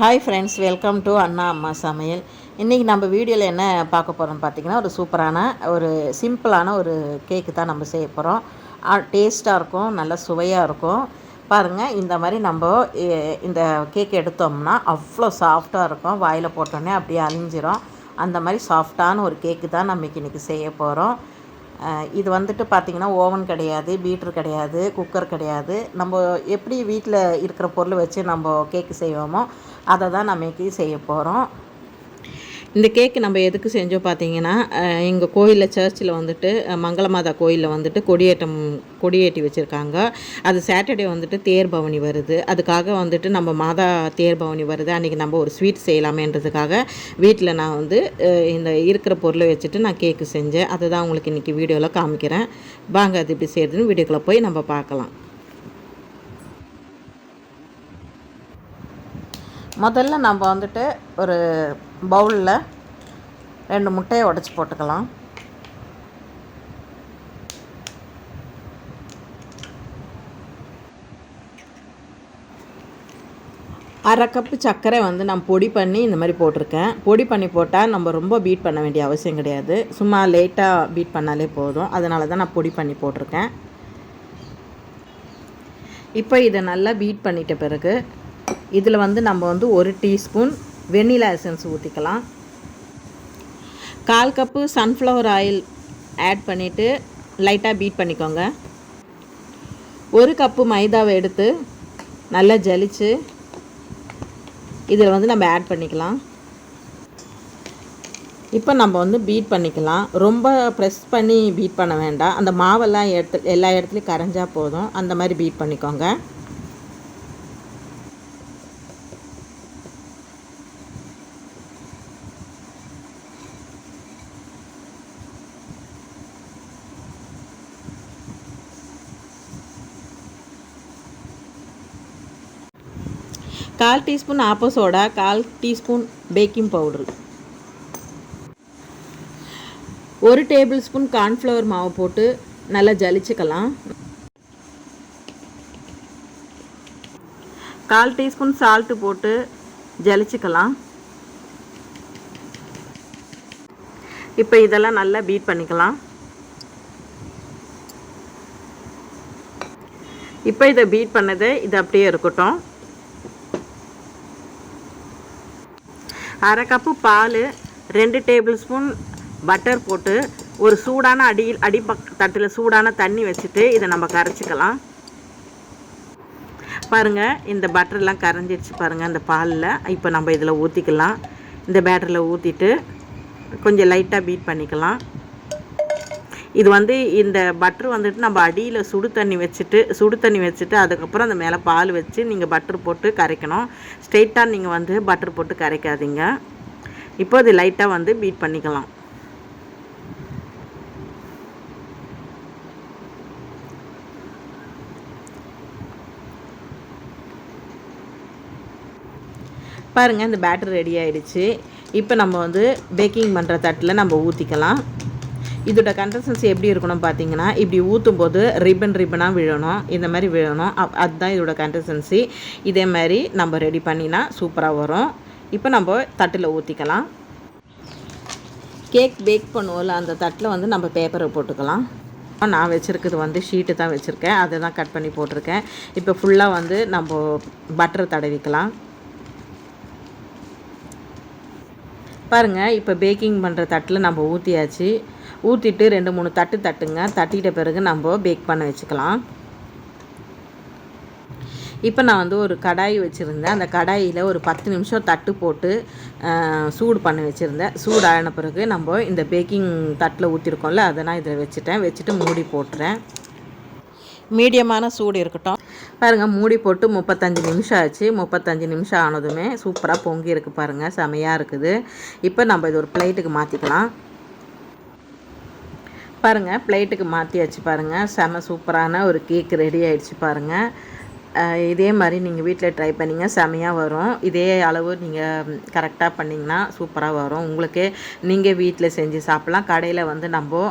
Hi friends welcome to அண்ணா அம்மா சமையல் இன்றைக்கி நம்ம வீடியோவில் என்ன பார்க்க போகிறோம்னு பார்த்தீங்கன்னா ஒரு சூப்பரான ஒரு சிம்பிளான ஒரு கேக்கு தான் நம்ம செய்ய போகிறோம் டேஸ்ட்டாக இருக்கும் நல்ல சுவையாக இருக்கும். பாருங்கள் இந்த மாதிரி நம்ம இந்த கேக் எடுத்தோம்னா அவ்வளோ சாஃப்டாக இருக்கும். வாயில் போட்டோன்னே அப்படியே அழிஞ்சிரும். அந்த மாதிரி சாஃப்டான ஒரு கேக்கு தான் நம்ம இன்றைக்கி செய்ய போகிறோம் இது வந்துட்டு பார்த்திங்கன்னா ஓவன் கிடையாது பீட்ரு கிடையாது குக்கர் கிடையாது. நம்ம எப்படி வீட்டில் இருக்கிற பொருள் வச்சு நம்ம கேக்கு செய்வோமோ அதை தான் நம்ம செய்ய போகிறோம் இந்த கேக்கு நம்ம எதுக்கு செஞ்சோம் பார்த்தீங்கன்னா எங்கள் கோயிலில் சர்ச்சில் வந்துட்டு மங்களமாதா கோயிலில் வந்துட்டு கொடியேற்றம் கொடியேற்றி வச்சுருக்காங்க. அது சாட்டர்டே வந்துட்டு தேர் பவனி வருது. அதுக்காக வந்துட்டு நம்ம மாதா தேர் பவனி வருது. அன்றைக்கி நம்ம ஒரு ஸ்வீட் செய்யலாமேன்றதுக்காக வீட்டில் நான் வந்து இந்த இருக்கிற பொருளை வச்சுட்டு நான் கேக்கு செஞ்சேன். அதை தான் உங்களுக்கு இன்றைக்கி வீடியோவில் காமிக்கிறேன். வாங்க அது எப்படி செய்கிறதுன்னு வீடியோக்குள்ளே போய் நம்ம பார்க்கலாம். முதல்ல நம்ம வந்துட்டு ஒரு பவுலில் ரெண்டு முட்டையை உடச்சி போட்டுக்கலாம். அரை கப்பு சர்க்கரை வந்து நான் பொடி பண்ணி இந்த மாதிரி போட்டிருக்கேன். பொடி பண்ணி போட்டால் நம்ம ரொம்ப பீட் பண்ண வேண்டிய அவசியம் கிடையாது. சும்மா லேட்டாக பீட் பண்ணாலே போதும். அதனால தான் நான் பொடி பண்ணி போட்டிருக்கேன். இப்போ இதை நல்லா பீட் பண்ணிட்ட பிறகு இதில் வந்து நம்ம வந்து ஒரு டீஸ்பூன் வெண்ணிலா எசன்ஸ் ஊற்றிக்கலாம். கால் கப்பு சன்ஃப்ளவர் ஆயில் ஆட் பண்ணிவிட்டு லைட்டாக பீட் பண்ணிக்கோங்க. ஒரு கப்பு மைதாவை எடுத்து நல்லா ஜலிச்சு இதில் வந்து நம்ம ஆட் பண்ணிக்கலாம். இப்போ நம்ம வந்து பீட் பண்ணிக்கலாம். ரொம்ப ப்ரெஸ் பண்ணி பீட் பண்ண வேண்டாம். அந்த மாவெல்லாம் எடுத்து எல்லா இடத்துலையும் கரைஞ்சால் போதும். அந்த மாதிரி பீட் பண்ணிக்கோங்க. கால் டீஸ்பூன் ஆப்போ சோடா கால் டீஸ்பூன் பேக்கிங் பவுட்ரு. ஒரு டேபிள் ஸ்பூன் கார்ன்ஃப்ளவர் மாவு போட்டு நல்லா ஜலிச்சுக்கலாம். கால் டீஸ்பூன் சால்ட்டு போட்டு ஜலிச்சுக்கலாம். இப்போ இதெல்லாம் நல்லா பீட் பண்ணிக்கலாம். இப்போ இதை பீட் பண்ணதே இது அப்படியே இருக்கட்டும். அரை கப்பு பால் ரெண்டு டேபிள் ஸ்பூன் பட்டர் போட்டு ஒரு சூடான அடியில் அடி பக் தட்டில் சூடான தண்ணி வச்சுட்டு இதை நம்ம கரைச்சிக்கலாம். பாருங்கள் இந்த பட்டர்லாம் கரைஞ்சிருச்சு பாருங்கள் அந்த பாலில். இப்போ நம்ம இதில் ஊற்றிக்கலாம் இந்த பேட்டரில் ஊற்றிட்டு கொஞ்சம் லைட்டாக பீட் பண்ணிக்கலாம். இது வந்து இந்த பட்டர் வந்துட்டு நம்ம அடியில் சுடு தண்ணி வச்சுட்டு சுடு தண்ணி வச்சுட்டு அதுக்கப்புறம் அந்த மேலே பால் வச்சு நீங்கள் பட்டர் போட்டு கரைக்கணும். ஸ்ட்ரெயிட்டாக நீங்கள் வந்து பட்டர் போட்டு கரைக்காதீங்க. இப்போ இது லைட்டாக வந்து பீட் பண்ணிக்கலாம். பாருங்கள் இந்த பேட்டர் ரெடி ஆகிடுச்சு இப்போ நம்ம வந்து பேக்கிங் பண்ணுற தட்டில் நம்ம ஊற்றிக்கலாம் இதோட கன்சிஸ்டன்சி எப்படி இருக்கணும் பார்த்தீங்கன்னா இப்படி ஊற்றும் போது ரிப்பன் ரிப்பனாக விழணும். இந்த மாதிரி விழணும். அப் அதுதான் இதோட கன்சிஸ்டன்சி இதே மாதிரி நம்ம ரெடி பண்ணினா சூப்பராக வரும். இப்போ நம்ம தட்டில் ஊற்றிக்கலாம் கேக் பேக் பண்ணுவோம்ல அந்த தட்டில் வந்து நம்ம பேப்பரை போட்டுக்கலாம். நான் வச்சுருக்கிறது வந்து ஷீட்டு தான் வச்சுருக்கேன். அதை தான் கட் பண்ணி போட்டிருக்கேன். இப்போ ஃபுல்லாக வந்து நம்ம பட்டர் தடவிக்கலாம். பாருங்கள் இப்போ பேக்கிங் பண்ணுற தட்டில் நம்ம ஊற்றியாச்சு ஊற்றிட்டு ரெண்டு மூணு தட்டு தட்டுங்க. தட்டிட்ட பிறகு நம்ம பேக் பண்ண வச்சுக்கலாம். இப்போ நான் வந்து ஒரு கடாய் வச்சுருந்தேன். அந்த கடாயில் ஒரு பத்து நிமிஷம் தட்டு போட்டு சூடு பண்ணி வச்சுருந்தேன். சூடு ஆன பிறகு நம்ம இந்த பேக்கிங் தட்டில் ஊற்றிருக்கோம்ல அதை நான் இதில் வச்சுட்டேன். வச்சுட்டு மூடி போட்டுறேன். மீடியமான சூடு இருக்கட்டும். பாருங்கள் மூடி போட்டு முப்பத்தஞ்சு நிமிஷம் ஆச்சு. முப்பத்தஞ்சு நிமிஷம் ஆனதுமே சூப்பராக பொங்கி இருக்கு பாருங்கள் செமையாக இருக்குது. இப்போ நம்ம இது ஒரு பிளேட்டுக்கு மாற்றிக்கலாம் பாருங்கள் பிளேட்டுக்கு மாற்றியாச்சு பாருங்கள் செம சூப்பரான ஒரு கேக் ரெடி ஆகிடுச்சு பாருங்கள் இதே மாதிரி நீங்கள் வீட்டில் ட்ரை பண்ணிங்க செமையாக வரும். இதே அளவு நீங்கள் கரெக்டாக பண்ணிங்கன்னா சூப்பராக வரும். உங்களுக்கே நீங்கள் வீட்டில் செஞ்சு சாப்பிட்லாம். கடையில் வந்து நம்ம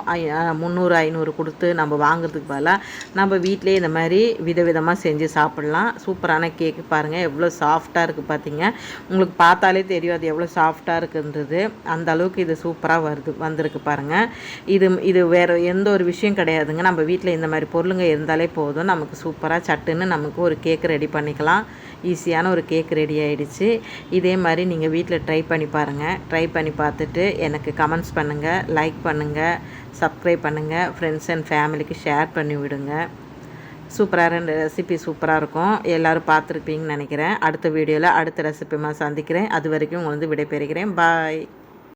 முந்நூறு ஐநூறு கொடுத்து நம்ம வாங்குறதுக்கு பதிலாக நம்ம வீட்டிலே இந்த மாதிரி விதவிதமாக செஞ்சு சாப்பிட்லாம். சூப்பரான கேக்கு பாருங்கள் எவ்வளோ சாஃப்டாக இருக்குது பார்த்தீங்க உங்களுக்கு பார்த்தாலே தெரியும் அது எவ்வளோ சாஃப்டாக இருக்குன்றது. அந்த அளவுக்கு இது சூப்பராக வருது வந்திருக்கு பாருங்கள் இது இது வேறு எந்த ஒரு விஷயம் கிடையாதுங்க. நம்ம வீட்டில் இந்த மாதிரி பொருளுங்க இருந்தாலே போதும். நமக்கு சூப்பராக சட்டுன்னு நமக்கு ஒரு கேக் ரெடி பண்ணிக்கலாம். ஈஸியான ஒரு கேக் ரெடி ஆகிடுச்சு இதே மாதிரி நீங்கள் வீட்டில் ட்ரை பண்ணி பாருங்கள் ட்ரை பண்ணி பார்த்துட்டு எனக்கு கமெண்ட்ஸ் பண்ணுங்கள் லைக் பண்ணுங்கள் சப்ஸ்கிரைப் பண்ணுங்கள் ஃப்ரெண்ட்ஸ் அண்ட் ஃபேமிலிக்கு ஷேர் பண்ணி விடுங்க. சூப்பராக ரெண்டு ரெசிபி சூப்பராக இருக்கும். எல்லோரும் பார்த்துருப்பீங்கன்னு நினைக்கிறேன். அடுத்த வீடியோவில் அடுத்த ரெசிபிமா சந்திக்கிறேன். அது வரைக்கும் உங்களுக்கு வந்து விடைபெறுகிறேன். பாய்